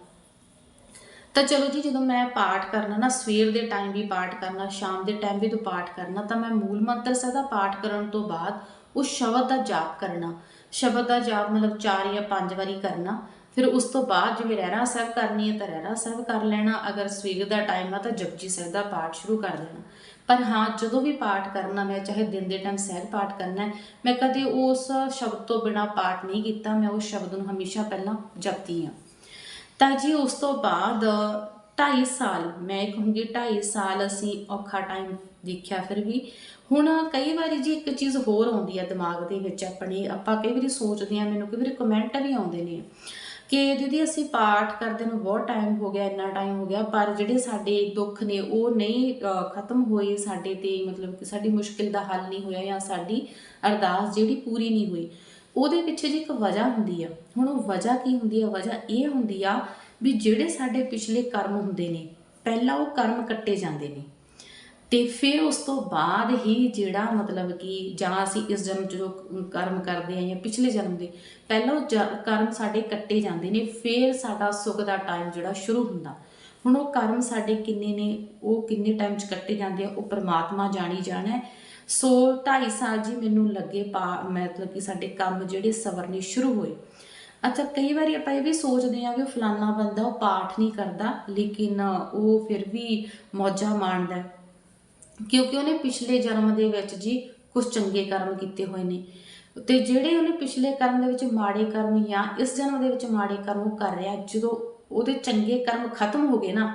ਤਾਂ ਚਲੋ ਜੀ, ਜਦੋਂ ਮੈਂ ਪਾਠ ਕਰਨਾ ਨਾ, ਸਵੇਰ ਦੇ ਟਾਈਮ ਵੀ ਪਾਠ ਕਰਨਾ, ਸ਼ਾਮ ਦੇ ਟਾਈਮ ਵੀ ਤੋਂ ਪਾਠ ਕਰਨਾ, ਤਾਂ ਮੈਂ ਮੂਲ ਮੰਤਰ ਸਾਹਿਬ ਦਾ ਪਾਠ ਕਰਨ ਤੋਂ ਬਾਅਦ ਉਸ ਸ਼ਬਦ ਦਾ ਜਾਪ ਕਰਨਾ। ਸ਼ਬਦ ਦਾ ਜਾਪ ਮਤਲਬ 4 ਜਾਂ 5 ਵਾਰੀ ਕਰਨਾ। ਫਿਰ ਉਸ ਤੋਂ ਬਾਅਦ ਜਿਵੇਂ ਰਹਿਰਾ ਸਾਹਿਬ ਕਰਨੀ ਹੈ, ਤਾਂ ਰਹਿਰਾ ਸਾਹਿਬ ਕਰ ਲੈਣਾ। ਅਗਰ ਸਵੇਰ ਦਾ ਟਾਈਮ ਆ, ਤਾਂ ਜਪਜੀ ਸਾਹਿਬ ਦਾ ਪਾਠ ਸ਼ੁਰੂ ਕਰ ਦੇਣਾ। ਪਰ ਹਾਂ, ਜਦੋਂ ਵੀ ਪਾਠ ਕਰਨਾ, ਮੈਂ ਚਾਹੇ ਦਿਨ ਦੇ ਟਾਈਮ ਸਹਿਜ ਪਾਠ ਕਰਨਾ ਹੈ, ਮੈਂ ਕਦੇ ਉਸ ਸ਼ਬਦ ਤੋਂ ਬਿਨਾ ਪਾਠ ਨਹੀਂ ਕੀਤਾ। ਮੈਂ ਉਸ ਸ਼ਬਦ ਨੂੰ ਹਮੇਸ਼ਾ ਪਹਿਲਾਂ ਜਪਦੀ ਹਾਂ। ਤਾਂ ਜੀ ਉਸ ਤੋਂ ਬਾਅਦ 2.5 ਸਾਲ, ਮੈਂ ਕਹੂੰਗੀ 2.5 ਸਾਲ ਅਸੀਂ ਔਖਾ ਟਾਈਮ ਦੇਖਿਆ ਫਿਰ ਵੀ। ਹੁਣ ਕਈ ਵਾਰੀ ਜੀ ਇੱਕ ਚੀਜ਼ ਹੋਰ ਆਉਂਦੀ ਹੈ ਦਿਮਾਗ ਦੇ ਵਿੱਚ ਆਪਣੇ, ਆਪਾਂ ਕਈ ਵਾਰੀ ਸੋਚਦੇ ਆ ਮੈਨੂੰ ਕਈ ਵਾਰੀ ਕਮੈਂਟ ਵੀ ਆਉਂਦੇ ਨੇ ਕਿ ਦੀਦੀ ਅਸੀਂ ਪਾਠ ਕਰਦੇ ਨੂੰ ਬਹੁਤ ਟਾਈਮ ਹੋ ਗਿਆ, ਇੰਨਾ ਟਾਈਮ ਹੋ ਗਿਆ, ਪਰ ਜਿਹੜੇ ਸਾਡੇ ਦੁੱਖ ਨੇ ਉਹ ਨਹੀਂ ਖਤਮ ਹੋਏ ਸਾਡੇ ਤੇ, ਮਤਲਬ ਕਿ ਸਾਡੀ ਮੁਸ਼ਕਿਲ ਦਾ ਹੱਲ ਨਹੀਂ ਹੋਇਆ ਜਾਂ ਸਾਡੀ ਅਰਦਾਸ ਜਿਹੜੀ ਪੂਰੀ ਨਹੀਂ ਹੋਈ। ਉਹਦੇ ਪਿੱਛੇ ਜੀ ਇੱਕ ਵਜ੍ਹਾ ਹੁੰਦੀ ਆ, ਹੁਣ ਉਹ ਵਜ੍ਹਾ ਕੀ ਹੁੰਦੀ ਆ? ਵਜ੍ਹਾ ਇਹ ਹੁੰਦੀ ਆ ਵੀ ਜਿਹੜੇ ਸਾਡੇ ਪਿਛਲੇ ਕਰਮ ਹੁੰਦੇ ਨੇ, ਪਹਿਲਾਂ ਉਹ ਕਰਮ ਕੱਟੇ ਜਾਂਦੇ ਨੇ। ਤੇ ਫਿਰ ਉਸ ਤੋਂ ਬਾਅਦ ਹੀ ਜਿਹੜਾ ਮਤਲਬ ਕਿ ਜਾਂ ਅਸੀਂ ਇਸ ਜਨਮ 'ਚ ਜੋ ਕਰਮ ਕਰਦੇ ਆ ਜਾਂ ਪਿਛਲੇ ਜਨਮ ਦੇ, ਪਹਿਲਾਂ ਉਹ ਜ- ਕਰਮ ਸਾਡੇ ਕੱਟੇ ਜਾਂਦੇ ਨੇ, ਫਿਰ ਸਾਡਾ ਸੁੱਖ ਦਾ ਟਾਈਮ ਜਿਹੜਾ ਸ਼ੁਰੂ ਹੁੰਦਾ। ਹੁਣ ਉਹ ਕਰਮ ਸਾਡੇ ਕਿੰਨੇ ਨੇ, ਉਹ ਕਿੰਨੇ ਟਾਈਮ 'ਚ ਕੱਟੇ ਜਾਂਦੇ ਆ, ਉਹ ਪ੍ਰਮਾਤਮਾ ਜਾਣੀ ਜਾਣਾ ਹੈ। ਸੋ 2.5 ਸਾਲ ਜੀ ਮੈਨੂੰ ਲੱਗੇ ਪਾ, ਮਤਲਬ ਕਿ ਸਾਡੇ ਕੰਮ ਜਿਹੜੇ ਸਵਰਨੇ ਸ਼ੁਰੂ ਹੋਏ। ਅੱਛਾ, ਕਈ ਵਾਰੀ ਆਪਾਂ ਇਹ ਵੀ ਸੋਚਦੇ ਆ ਵੀ ਫਲਾਨਾ ਬੰਦਾ ਉਹ ਪਾਠ ਨਹੀਂ ਕਰਦਾ, ਲੇਕਿਨ ਉਹ ਫਿਰ ਵੀ ਮੌਜਾਂ ਮਾਣਦਾ ਕਿਉਂਕਿ ਉਹਨੇ ਪਿਛਲੇ ਜਨਮ ਦੇ ਵਿੱਚ ਜੀ ਕੁਝ ਚੰਗੇ ਕਰਮ ਕੀਤੇ ਹੋਏ ਨੇ। ਤੇ ਜਿਹੜੇ ਉਹਨੇ ਪਿਛਲੇ ਕਰਮ ਦੇ ਵਿੱਚ ਮਾੜੇ ਕਰਮ ਜਾਂ ਇਸ ਜਨਮ ਦੇ ਵਿੱਚ ਮਾੜੇ ਕਰਮ ਉਹ ਕਰ ਰਿਹਾ, ਜਦੋਂ ਉਹਦੇ ਚੰਗੇ ਕਰਮ ਖਤਮ ਹੋ ਗਏ ਨਾ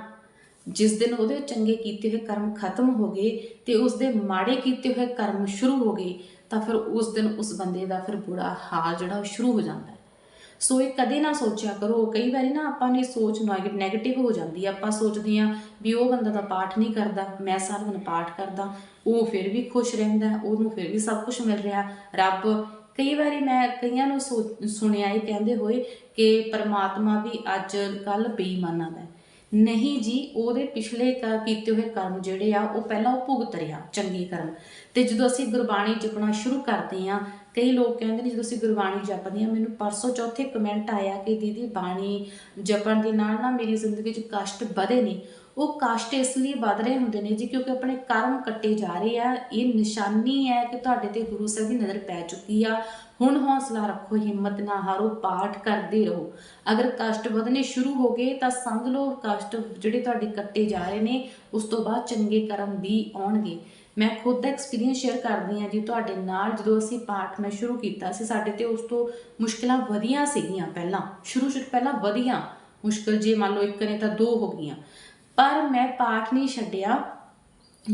ਜਿਸ ਦਿਨ ਉਹਦੇ ਚੰਗੇ ਕੀਤੇ ਹੋਏ ਕਰਮ ਖਤਮ ਹੋ ਗਏ ਤੇ ਉਸ ਦੇ ਮਾੜੇ ਕੀਤੇ ਹੋਏ ਕਰਮ ਸ਼ੁਰੂ ਹੋ ਗਏ, ਤਾਂ ਫਿਰ ਉਸ ਦਿਨ ਉਸ ਬੰਦੇ ਦਾ ਫਿਰ ਬੁਰਾ ਹਾਲ ਜਿਹੜਾ ਉਹ ਸ਼ੁਰੂ ਹੋ ਜਾਂਦਾ ਹੈ। ਸੋ ਇਹ ਕਦੇ ਨਾ ਸੋਚਿਆ ਕਰੋ, ਕਈ ਵਾਰੀ ਨਾ ਆਪਾਂ ਨੇ ਸੋਚ ਨੈਗੇਟਿਵ ਹੋ ਜਾਂਦੀ ਹੈ। ਆਪਾਂ ਸੋਚਦੇ ਆ ਵੀ ਉਹ ਬੰਦਾ ਤਾਂ ਪਾਠ ਨਹੀਂ ਕਰਦਾ, ਮੈਂ ਸਾਰਾ ਦਿਨ ਪਾਠ ਕਰਦਾ, ਉਹ ਫਿਰ ਵੀ ਖੁਸ਼ ਰਹਿੰਦਾ, ਉਹਨੂੰ ਫਿਰ ਵੀ ਸਭ ਕੁਝ ਮਿਲ ਰਿਹਾ। ਰੱਬ, ਕਈ ਵਾਰੀ ਮੈਂ ਕਈਆਂ ਨੂੰ ਸੋ- ਸੁਣਿਆ ਇਹ ਕਹਿੰਦੇ ਹੋਏ ਕਿ ਪਰਮਾਤਮਾ ਵੀ ਅੱਜ ਕੱਲ ਬੇਈਮਾਨਾਂ ਦਾ ਨਹੀਂ ਜੀ, ਉਹਦੇ ਪਿਛਲੇ ਕ- ਕੀਤੇ ਹੋਏ ਕਰਮ ਜਿਹੜੇ ਆ, ਉਹ ਪਹਿਲਾਂ ਉਹ ਭੁਗਤ ਰਿਹਾ, ਚੰਗੇ ਕਰਮ। ਤੇ ਜਦੋਂ ਅਸੀਂ ਗੁਰਬਾਣੀ ਜਪਣਾ ਸ਼ੁਰੂ ਕਰਦੇ ਆ ਕਈ ਲੋਕ ਕਹਿੰਦੇ ਨੇ ਜਦੋਂ ਅਸੀਂ ਗੁਰਬਾਣੀ ਜਪਦੇ ਆ ਮੈਨੂੰ ਪਰਸੋਂ ਚੌਥੇ ਕਮੈਂਟ ਆਇਆ ਕਿ ਦੀਦੀ ਬਾਣੀ ਜਪਣ ਦੇ ਨਾਲ ਨਾ ਮੇਰੀ ਜ਼ਿੰਦਗੀ 'ਚ ਕਸ਼ਟ ਵਧੇ ਨੇ। ਉਹ ਕਸ਼ਟ ਇਸ ਲਈ ਵੱਧ ਰਹੇ ਹੁੰਦੇ ਨੇ ਜੀ, ਕਿਉਂਕਿ ਆਪਣੇ ਕਰਮ ਕੱਟੇ ਜਾ ਰਹੇ ਆ, ਇਹ ਨਿਸ਼ਾਨੀ ਹੈ ਕਿ ਤੁਹਾਡੇ ਤੇ ਗੁਰੂ ਸਾਹਿਬ ਦੀ ਨਜ਼ਰ ਪੈ ਚੁੱਕੀ ਆ ਹੁਣ ਹੌਸਲਾ ਰੱਖੋ, ਹਿੰਮਤ ਨਾ ਹਾਰੋ, ਪਾਠ ਕਰਦੇ ਰਹੋ। ਅਗਰ ਕਸ਼ਟ ਵਧਨੇ ਸ਼ੁਰੂ ਹੋ ਗਏ, ਤਾਂ ਸਮਝ ਲਓ ਕਸ਼ਟ ਜਿਹੜੇ ਤੁਹਾਡੇ ਕੱਟੇ ਜਾ ਰਹੇ ਨੇ, ਉਸ ਤੋਂ ਬਾਅਦ ਚੰਗੇ ਕਰਮ ਵੀ ਆਉਣਗੇ। ਮੈਂ ਖੁਦ ਦਾ ਐਕਸਪੀਰੀਅੰਸ ਸ਼ੇਅਰ ਕਰਦੀ ਹਾਂ ਜੀ, ਤੁਹਾਡੇ ਨਾਲ ਜਦੋਂ ਅਸੀਂ ਪਾਠ ਮੈਂ ਸ਼ੁਰੂ ਕੀਤਾ ਸੀ, ਸਾਡੇ ਤੇ ਉਸ ਤੋਂ ਮੁਸ਼ਕਿਲਾਂ ਵਧੀਆਂ ਸੀਗੀਆਂ ਪਹਿਲਾਂ। ਸ਼ੁਰੂ ਸ਼ੁਰੂ ਪਹਿਲਾਂ ਵਧੀਆਂ। ਮੁਸ਼ਕਿਲ ਜੇ ਮੰਨ ਲਓ ਇੱਕ ਨੇ ਤਾਂ ਦੋ ਹੋ ਗਈਆਂ। ਪਰ ਮੈਂ ਪਾਠ ਨਹੀਂ ਛੱਡਿਆ।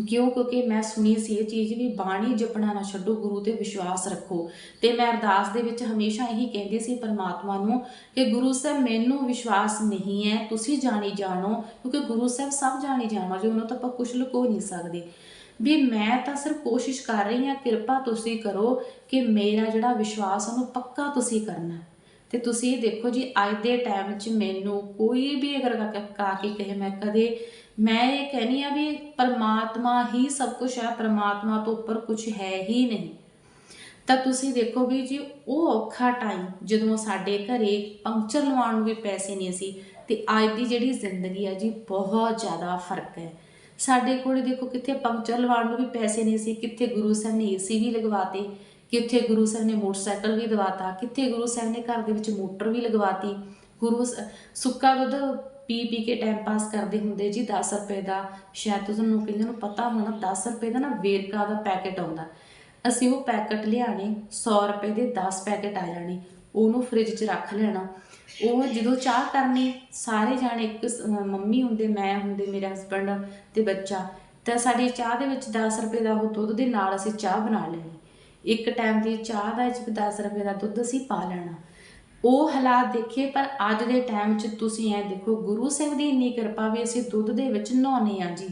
ਕਿਉਂ? ਕਿਉਂਕਿ ਮੈਂ ਸੁਣੀ ਸੀ ਇਹ ਚੀਜ਼ ਵੀ ਬਾਣੀ ਜਪਣਾ ਨਾ ਛੱਡੋ, ਗੁਰੂ ਤੇ ਵਿਸ਼ਵਾਸ ਰੱਖੋ। ਤੇ ਮੈਂ ਅਰਦਾਸ ਦੇ ਵਿੱਚ ਹਮੇਸ਼ਾ ਇਹੀ ਕਹਿੰਦੀ ਸੀ ਪਰਮਾਤਮਾ ਨੂੰ ਕਿ ਗੁਰੂ ਸਾਹਿਬ, ਮੈਨੂੰ ਵਿਸ਼ਵਾਸ ਨਹੀਂ ਹੈ, ਤੁਸੀਂ ਜਾਣੀ ਜਾਣੋ, ਕਿਉਂਕਿ ਗੁਰੂ ਸਾਹਿਬ ਸਭ ਜਾਣੀ ਜਾਣੋ, ਜੋ ਉਹਨਾਂ ਤੋਂ ਆਪਾਂ ਕੁਝ ਲੁਕੋ ਨਹੀਂ ਸਕਦੇ। ਵੀ ਮੈਂ ਤਾਂ ਸਿਰਫ ਕੋਸ਼ਿਸ਼ ਕਰ ਰਹੀ ਹਾਂ, ਕਿਰਪਾ ਤੁਸੀਂ ਕਰੋ ਕਿ ਮੇਰਾ ਜਿਹੜਾ ਵਿਸ਼ਵਾਸ ਉਹਨੂੰ ਪੱਕਾ ਤੁਸੀਂ ਕਰਨਾ। ਹੈ। ਤੇ ਤੁਸੀਂ ਇਹ ਦੇਖੋ ਜੀ, ਅੱਜ ਦੇ ਟਾਈਮ 'ਚ ਮੈਨੂੰ ਕੋਈ ਵੀ ਅਗਰ ਕਾ ਕਾ ਕੇ ਕਹੇ, ਮੈਂ ਕਦੇ ਮੈਂ ਇਹ ਕਹਿਨੀ ਆ ਵੀ ਪਰਮਾਤਮਾ ਹੀ ਸਭ ਕੁਝ ਹੈ, ਪਰਮਾਤਮਾ ਤੋਂ ਉੱਪਰ ਕੁਝ ਹੈ ਹੀ ਨਹੀਂ। ਤਾਂ ਤੁਸੀਂ ਦੇਖੋ ਵੀ ਜੀ, ਉਹ ਔਖਾ ਟਾਈਮ ਜਦੋਂ ਸਾਡੇ ਘਰੇ ਪੰਕਚਰ ਲਵਾਉਣ ਨੂੰ ਵੀ ਪੈਸੇ ਨਹੀਂ ਸੀ, ਤੇ ਅੱਜ ਦੀ ਜਿਹੜੀ ਜ਼ਿੰਦਗੀ ਹੈ ਜੀ, ਬਹੁਤ ਜ਼ਿਆਦਾ ਫ਼ਰਕ ਹੈ। ਸਾਡੇ ਕੋਲ ਦੇਖੋ ਕਿੱਥੇ ਪੰਕਚਰ ਲਵਾਉਣ ਨੂੰ ਵੀ ਪੈਸੇ ਨਹੀਂ ਸੀ, ਕਿੱਥੇ ਗੁਰੂ ਸਾਹਿਬ ਨੇ ਏਸੀ ਵੀ ਲਗਵਾਤੇ, ਕਿੱਥੇ ਗੁਰੂ ਸਾਹਿਬ ਨੇ ਮੋਟਰਸਾਈਕਲ ਵੀ ਦਵਾਤਾ, ਕਿੱਥੇ ਗੁਰੂ ਸਾਹਿਬ ਨੇ ਘਰ ਦੇ ਵਿੱਚ ਮੋਟਰ ਵੀ ਲਗਵਾਤੀ, ਗੁਰੂ ਸੁੱਕਾ ਦੁੱਧ ਪੀ ਪੀ ਕੇ ਟਾਈਮ ਪਾਸ ਕਰਦੇ ਹੁੰਦੇ ਜੀ 10 ਰੁਪਏ ਦਾ ਸ਼ਾਇਦ ਤੁਹਾਨੂੰ ਕਈਆਂ ਨੂੰ ਪਤਾ ਹੋਣਾ 10 ਰੁਪਏ ਦਾ ਨਾ ਵੇਰਕਾ ਦਾ ਪੈਕੇਟ ਆਉਂਦਾ। ਅਸੀਂ ਉਹ ਪੈਕੇਟ ਲਿਆਣੇ 100 ਰੁਪਏ ਦੇ 10 ਪੈਕੇਟ ਆ ਜਾਣੇ, ਉਹਨੂੰ ਫ੍ਰਿਜ 'ਚ ਰੱਖ ਲੈਣਾ। ਉਹ ਜਦੋਂ ਚਾਹ ਕਰਨੀ, ਸਾਰੇ ਜਾਣੇ ਇੱਕ ਮੰਮੀ ਹੁੰਦੇ, ਮੈਂ ਹੁੰਦੇ, ਮੇਰੇ ਹਸਬੰਡ ਤੇ ਬੱਚਾ, ਤਾਂ ਸਾਡੀ ਚਾਹ ਦੇ ਵਿੱਚ 10 ਰੁਪਏ ਦਾ ਉਹ ਦੁੱਧ ਦੇ ਨਾਲ ਅਸੀਂ ਚਾਹ ਬਣਾ ਲੈਣੀ। ਇੱਕ ਟਾਈਮ ਦੀ ਚਾਹ ਦਾ ਵਿੱਚ 10 ਰੁਪਏ ਦਾ ਦੁੱਧ ਅਸੀਂ ਪਾ ਲੈਣਾ। ਉਹ ਹਾਲਾਤ ਦੇਖੇ, ਪਰ ਅੱਜ ਦੇ ਟਾਈਮ 'ਚ ਤੁਸੀਂ ਐ ਦੇਖੋ, ਗੁਰੂ ਸਾਹਿਬ ਦੀ ਇੰਨੀ ਕਿਰਪਾ ਵੀ ਅਸੀਂ ਦੁੱਧ ਦੇ ਵਿੱਚ ਨਹਾਉਂਦੇ ਆ ਜੀ।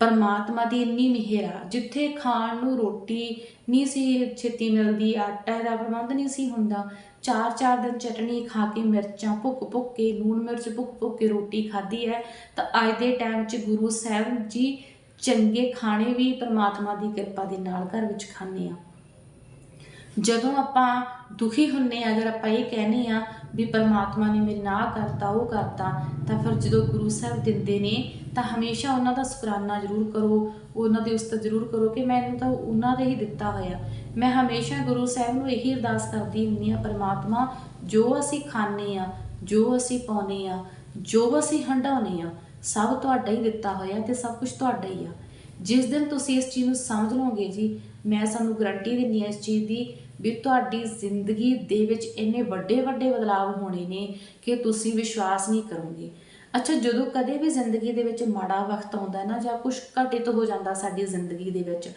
ਪਰਮਾਤਮਾ ਦੀ ਇੰਨੀ ਮਿਹਰ ਆ, ਜਿੱਥੇ ਖਾਣ ਨੂੰ ਰੋਟੀ ਨਹੀਂ ਸੀ, ਛੇਤੀ ਮਿਲਦੀ, ਆਟਾ ਦਾ ਪ੍ਰਬੰਧ ਨਹੀਂ ਸੀ ਹੁੰਦਾ। ਚਾਰ ਚਾਰ ਦਿਨ ਚਟਣੀ ਖਾ ਕੇ ਮਿਰਚਾਂ ਭੁੱਕ ਭੁੱਕ ਕੇ ਲੂਣ ਮਿਰਚ ਭੁੱਕ ਭੁੱਕ ਕੇ ਰੋਟੀ ਖਾਧੀ ਹੈ, ਤਾਂ ਅੱਜ ਦੇ ਟਾਈਮ 'ਚ ਗੁਰੂ ਸਾਹਿਬ ਜੀ ਚੰਗੇ ਖਾਣੇ ਵੀ ਪਰਮਾਤਮਾ ਦੀ ਕਿਰਪਾ ਦੇ ਨਾਲ ਘਰ ਵਿੱਚ ਖਾਂਦੇ ਆ। ਜਦੋਂ ਆਪਾਂ ਦੁਖੀ ਹੁੰਨੇ ਆ, ਅਗਰ ਆਪਾਂ ਇਹ ਕਹਿੰਦੇ ਆ ਵੀ ਪਰਮਾਤਮਾ ਨੇ ਮੇਰੇ ਨਾਲ ਆਹ ਕਰਤਾ, ਉਹ ਕਰਤਾ, ਤਾਂ ਫਿਰ ਜਦੋਂ ਗੁਰੂ ਸਾਹਿਬ ਦਿੰਦੇ ਨੇ, ਤਾਂ ਹਮੇਸ਼ਾ ਉਹਨਾਂ ਦਾ ਸ਼ੁਕਰਾਨਾ ਜ਼ਰੂਰ ਕਰੋ, ਉਹਨਾਂ ਦੀ ਉਸਤਤ ਜ਼ਰੂਰ ਕਰੋ ਕਿ ਮੈਨੂੰ ਤਾਂ ਉਹਨਾਂ ਦੇ ਹੀ ਦਿੱਤਾ ਹੋਇਆ। ਮੈਂ ਹਮੇਸ਼ਾ ਗੁਰੂ ਸਾਹਿਬ ਨੂੰ ਇਹੀ ਅਰਦਾਸ ਕਰਦੀ ਹੁੰਦੀ ਆ ਪਰਮਾਤਮਾ, ਜੋ ਅਸੀਂ ਖਾਂਦੇ ਆ, ਜੋ ਅਸੀਂ ਪਾਉਨੇ ਆ, ਜੋ ਅਸੀਂ ਹੰਡਾਉਨੇ ਆ, ਸਭ ਤੁਹਾਡਾ ਹੀ ਦਿੱਤਾ ਹੋਇਆ ਤੇ ਸਭ ਕੁਝ ਤੁਹਾਡਾ ਹੀ ਆ। ਜਿਸ ਦਿਨ ਤੁਸੀਂ ਇਸ ਚੀਜ਼ ਨੂੰ ਸਮਝ ਲਓਗੇ ਜੀ, ਮੈਂ ਸਾਨੂੰ ਗਰੰਟੀ ਦਿੰਦੀ ਹਾਂ ਇਸ ਚੀਜ਼ ਦੀ ਵੀ ਤੁਹਾਡੀ ਜ਼ਿੰਦਗੀ ਦੇ ਵਿੱਚ ਇੰਨੇ ਵੱਡੇ ਵੱਡੇ ਬਦਲਾਅ ਹੋਣੇ ਨੇ ਕਿ ਤੁਸੀਂ ਵਿਸ਼ਵਾਸ ਨਹੀਂ ਕਰੋਗੇ। ਅੱਛਾ ਜਦੋਂ ਕਦੇ ਵੀ ਜ਼ਿੰਦਗੀ ਦੇ ਵਿੱਚ ਮਾੜਾ ਵਕਤ ਆਉਂਦਾ ਨਾ ਜਾਂ ਕੁਝ ਘਟਿਤ ਹੋ ਜਾਂਦਾ ਸਾਡੀ ਜ਼ਿੰਦਗੀ ਦੇ ਵਿੱਚ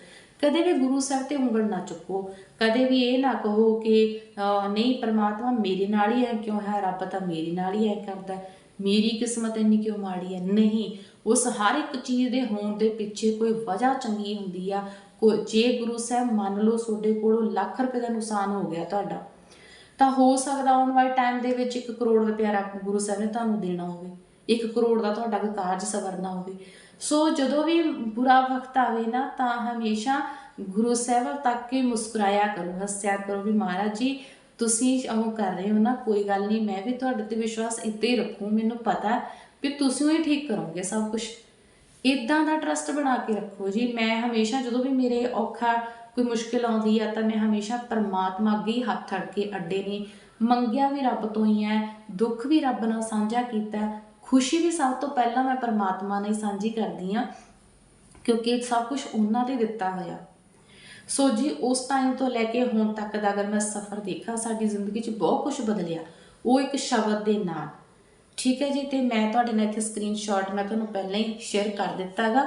ਕਦੇ ਵੀ ਗੁਰੂ ਸਾਹਿਬ ਤੇ ਉਂਗਲ ਨਾ ਚੁੱਕੋ। ਕਦੇ ਵੀ ਇਹ ਨਾ ਕਹੋ ਕਿ ਅਹ, ਨਹੀਂ ਪਰਮਾਤਮਾ ਮੇਰੇ ਨਾਲ ਹੀ ਐ ਕਿਉਂ ਹੈ? ਰੱਬ ਤਾਂ ਮੇਰੇ ਨਾਲ ਹੀ ਐ ਕਰਦਾ ਮੇਰੀ ਕਿਸਮਤ ਇੰਨੀ ਕਿਉਂ ਮਾੜੀ ਹੈ? ਨਹੀਂ ਉਸ ਹਰ ਇੱਕ ਚੀਜ਼ ਦੇ ਹੋਣ ਦੇ ਪਿੱਛੇ ਕੋਈ ਵਜ੍ਹਾ ਚੰਗੀ ਹੁੰਦੀ ਆ ਜੇ ਗੁਰੂ ਸਾਹਿਬ ਮੰਨ ਲਓ ਤੁਹਾਡੇ ਕੋਲੋਂ ਲੱਖ ਰੁਪਏ ਦਾ ਨੁਕਸਾਨ ਹੋ ਗਿਆ ਤੁਹਾਡਾ, ਤਾਂ ਹੋ ਸਕਦਾ ਆਉਣ ਵਾਲੇ ਟਾਈਮ ਦੇ ਵਿੱਚ 1 ਕਰੋੜ ਰੁਪਇਆ ਰੱਬ ਗੁਰੂ ਸਾਹਿਬ ਨੇ ਤੁਹਾਨੂੰ ਦੇਣਾ ਹੋਵੇ 1 ਕਰੋੜ ਦਾ ਤੁਹਾਡਾ ਕੋਈ ਕਾਰਜ ਸਵਰਨਾ ਹੋਵੇ। ਸੋ ਜਦੋਂ ਵੀ ਬੁਰਾ ਵਕਤ ਆਵੇ ਨਾ, ਤਾਂ ਹਮੇਸ਼ਾ ਗੁਰੂ ਸਾਹਿਬ ਤੱਕ ਕੇ ਮੁਸਕਰਾਇਆ ਕਰੋ, ਹੱਸਿਆ ਕਰੋ ਵੀ ਮਹਾਰਾਜ ਜੀ, ਤੁਸੀਂ ਉਹ ਕਰ ਰਹੇ ਹੋ ਨਾ, ਕੋਈ ਗੱਲ ਨਹੀਂ, ਮੈਂ ਵੀ ਤੁਹਾਡੇ ਤੇ ਵਿਸ਼ਵਾਸ ਇੱਥੇ ਹੀ ਰੱਖੂ, ਮੈਨੂੰ ਪਤਾ ਵੀ ਤੁਸੀਂ ਹੀ ਠੀਕ ਕਰੋਗੇ ਸਭ ਕੁਝ ਇਦਾਂ ਦਾ ਟਰਸਟ ਬਣਾ ਕੇ ਰੱਖੋ ਜੀ। ਮੈਂ ਹਮੇਸ਼ਾ ਜਦੋਂ ਵੀ ਮੇਰੇ ਔਖਾ ਕੋਈ ਮੁਸ਼ਕਿਲ ਆਉਂਦੀ ਆ ਤਾਂ ਮੈਂ ਹਮੇਸ਼ਾ ਪਰਮਾਤਮਾ ਅੱਗੇ ਹੱਥ ਅੜ ਕੇ ਅੱਡੇ ਨੇ ਮੰਗਿਆ ਵੀ ਰੱਬ ਤੋਂ ਹੀ ਹੈ, ਦੁੱਖ ਵੀ ਰੱਬ ਨਾਲ ਸਾਂਝਾ ਕੀਤਾ ਖੁਸ਼ੀ ਵੀ ਸਭ ਤੋਂ ਪਹਿਲਾਂ ਮੈਂ ਪਰਮਾਤਮਾ ਨਾਲ ਹੀ ਸਾਂਝੀ ਕਰਦੀ ਆ ਕਿਉਂਕਿ ਸਭ ਕੁਝ ਉਹਨਾਂ ਤੇ ਦਿੱਤਾ ਹੋਇਆ। ਸੋ ਜੀ, ਉਸ ਟਾਈਮ ਤੋਂ ਲੈ ਕੇ ਹੁਣ ਤੱਕ ਦਾ ਅਗਰ ਮੈਂ ਸਫ਼ਰ ਦੇਖਾਂ, ਸਾਡੀ ਜ਼ਿੰਦਗੀ 'ਚ ਬਹੁਤ ਕੁਝ ਬਦਲਿਆ। ਉਹ ਇੱਕ ਸ਼ਬਦ ਦੇ ਨਾਲ ਠੀਕ ਹੈ ਜੀ, ਤੇ ਮੈਂ ਤੁਹਾਡੇ ਨਾਲ ਇੱਥੇ ਸਕਰੀਨਸ਼ਾਟ ਮੈਂ ਤੁਹਾਨੂੰ ਪਹਿਲਾਂ ਹੀ ਸ਼ੇਅਰ ਕਰ ਦਿੱਤਾਗਾ।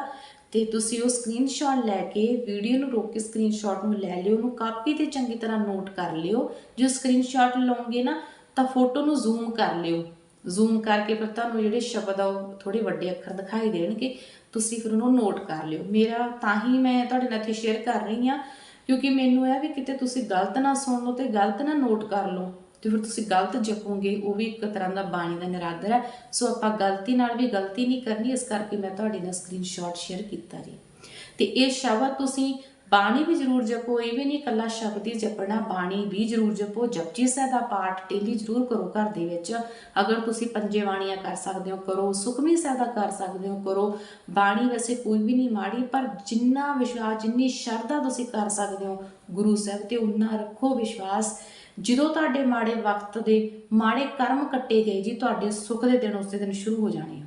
ਤੇ ਤੁਸੀਂ ਉਹ ਸਕਰੀਨਸ਼ਾਟ ਲੈ ਕੇ ਵੀਡੀਓ ਨੂੰ ਰੋਕ ਕੇ ਸਕਰੀਨਸ਼ਾਟ ਨੂੰ ਲੈ ਲਿਓ, ਉਹਨੂੰ ਕਾਪੀ ਤੇ ਚੰਗੀ ਤਰ੍ਹਾਂ ਨੋਟ ਕਰ ਲਿਓ। ਜੋ ਸਕਰੀਨਸ਼ਾਟ ਲਓਗੇ ਨਾ, ਤਾਂ ਫੋਟੋ ਨੂੰ ਜ਼ੂਮ ਕਰ ਲਿਓ। ਜ਼ੂਮ ਕਰਕੇ ਫਿਰ ਤੁਹਾਨੂੰ ਜਿਹੜੇ ਸ਼ਬਦ ਆ, ਉਹ ਥੋੜੇ ਵੱਡੇ ਅੱਖਰ ਦਿਖਾਈ ਦੇਣਗੇ। ਤੁਸੀਂ ਫਿਰ ਉਹਨੂੰ ਨੋਟ ਕਰ ਲਿਓ। ਮੇਰਾ ਤਾਂ ਹੀ ਮੈਂ ਤੁਹਾਡੇ ਨਾਲ ਇੱਥੇ ਸ਼ੇਅਰ ਕਰ ਰਹੀ ਹਾਂ, ਕਿਉਂਕਿ ਮੈਨੂੰ ਇਹ ਵੀ ਕਿਤੇ ਤੁਸੀਂ ਗਲਤ ਨਾ ਸੁਣ ਲਓ ਤੇ ਗਲਤ ਨਾ ਨੋਟ ਕਰ ਲਓ। ਤੇ ਫਿਰ ਤੁਸੀਂ ਗਲਤ ਜਪੋਗੇ, ਉਹ ਵੀ ਇੱਕ ਤਰ੍ਹਾਂ ਦਾ ਬਾਣੀ ਦਾ ਨਿਰਾਦਰ ਹੈ। ਸੋ ਆਪਾਂ ਗਲਤੀ ਨਾਲ ਵੀ ਗਲਤੀ ਨਹੀਂ ਕਰਨੀ, ਇਸ ਕਰਕੇ ਮੈਂ ਤੁਹਾਡੇ ਨਾਲ ਸਕਰੀਨਸ਼ਾਟ ਸ਼ੇਅਰ ਕੀਤਾ ਜੀ। ਤੇ ਇਹ ਸ਼ਬਦ ਤੁਸੀਂ ਬਾਣੀ ਵੀ ਜ਼ਰੂਰ ਜਪੋ, ਇਹ ਵੀ ਨਹੀਂ ਇਕੱਲਾ ਸ਼ਬਦ ਹੀ ਜਪਣਾ, ਬਾਣੀ ਵੀ ਜ਼ਰੂਰ ਜਪੋ। ਜਪਜੀ ਸਾਹਿਬ ਦਾ ਪਾਠ ਡੇਲੀ ਜ਼ਰੂਰ ਕਰੋ ਘਰ ਦੇ ਵਿੱਚ। ਅਗਰ ਤੁਸੀਂ ਪੰਜੇ ਬਾਣੀਆਂ ਕਰ ਸਕਦੇ ਹੋ, ਕਰੋ। ਸੁਖਮਨੀ ਸਾਹਿਬ ਦਾ ਕਰ ਸਕਦੇ ਹੋ, ਕਰੋ। ਬਾਣੀ ਵੈਸੇ ਕੋਈ ਵੀ ਨਹੀਂ ਮਾੜੀ, ਪਰ ਜਿੰਨਾ ਵਿਸ਼ਵਾਸ, ਜਿੰਨੀ ਸ਼ਰਧਾ ਤੁਸੀਂ ਕਰ ਸਕਦੇ ਹੋ ਗੁਰੂ ਸਾਹਿਬ ਤੇ, ਉਨਾ ਰੱਖੋ ਵਿਸ਼ਵਾਸ। ਜਦੋਂ ਤੁਹਾਡੇ ਮਾੜੇ ਵਕਤ ਦੇ ਮਾੜੇ ਕਰਮ ਕੱਟੇ ਗਏ ਜੀ, ਤੁਹਾਡੇ ਸੁੱਖ ਦੇ ਦਿਨ ਉਸੇ ਦਿਨ ਸ਼ੁਰੂ ਹੋ ਜਾਣੇ ਆ।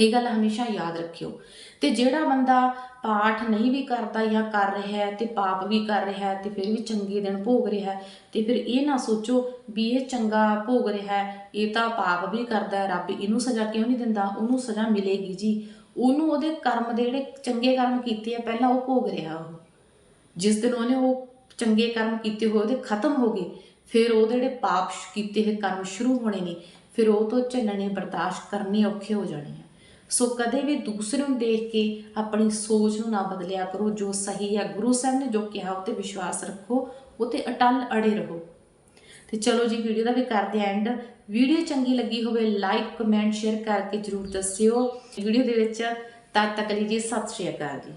ਇਹ ਗੱਲ ਹਮੇਸ਼ਾ ਯਾਦ ਰੱਖਿਓ। ਤੇ ਜਿਹੜਾ ਬੰਦਾ ਪਾਠ ਨਹੀਂ ਵੀ ਕਰਦਾ ਜਾਂ ਕਰ ਰਿਹਾ ਹੈ, ਤੇ ਪਾਪ ਵੀ ਕਰ ਰਿਹਾ ਹੈ, ਤੇ ਫਿਰ ਵੀ ਚੰਗੇ ਦਿਨ ਭੋਗ ਰਿਹਾ ਹੈ, ਤੇ ਫਿਰ ਇਹ ਨਾ ਸੋਚੋ ਵੀ ਇਹ ਚੰਗਾ ਭੋਗ ਰਿਹਾ ਹੈ, ਇਹ ਤਾਂ ਪਾਪ ਵੀ ਕਰਦਾ ਹੈ, ਰੱਬ ਇਹਨੂੰ ਸਜ਼ਾ ਕਿਉਂ ਨਹੀਂ ਦਿੰਦਾ? ਉਹਨੂੰ ਸਜ਼ਾ ਮਿਲੇਗੀ ਜੀ। ਉਹਨੂੰ ਉਹਦੇ ਕਰਮ ਦੇ ਜਿਹੜੇ ਚੰਗੇ ਕਰਮ ਕੀਤੇ ਆ, ਪਹਿਲਾਂ ਉਹ ਭੋਗ ਰਿਹਾ ਉਹ। ਜਿਸ ਦਿਨ ਉਹਨੇ ਉਹ ਚੰਗੇ ਕਰਮ ਕੀਤੇ ਹੋਏ ਉਹਦੇ ਖਤਮ ਹੋ ਗਏ, ਫਿਰ ਉਹਦੇ ਜਿਹੜੇ ਪਾਪ ਕੀਤੇ ਹੋਏ ਕਰਮ ਸ਼ੁਰੂ ਹੋਣੇ ਨੇ, ਫਿਰ ਉਹ ਤੋਂ ਝੱਲਣੇ ਬਰਦਾਸ਼ਤ ਕਰਨੇ ਔਖੇ ਹੋ ਜਾਣੇ ਆ। ਸੋ ਕਦੇ ਵੀ ਦੂਸਰੇ ਨੂੰ ਦੇਖ ਕੇ ਆਪਣੀ ਸੋਚ ਨੂੰ ਨਾ ਬਦਲਿਆ ਕਰੋ, ਜੋ ਸਹੀ ਹੈ ਗੁਰੂ ਸਾਹਿਬ ਨੇ ਜੋ ਕਿਹਾ ਉਹ ਤੇ ਵਿਸ਼ਵਾਸ ਰੱਖੋ, ਉਹ ਤੇ ਅਟਲ ਅੜੇ ਰਹੋ। ਤੇ ਚਲੋ ਜੀ, ਵੀਡੀਓ ਦਾ ਵੀ ਕਰਦੇ ਐਂਡ ਵੀਡੀਓ ਚੰਗੀ ਲੱਗੀ ਹੋਵੇ ਲਾਈਕ ਕਮੈਂਟ ਸ਼ੇਅਰ ਕਰਕੇ ਜਰੂਰ ਦੱਸਿਓ। ਵੀਡੀਓ ਦੇ ਵਿੱਚ ਤਦ ਤੱਕ ਲਈ ਜੀ, ਸਤਿ ਸ਼੍ਰੀ ਅਕਾਲ ਜੀ।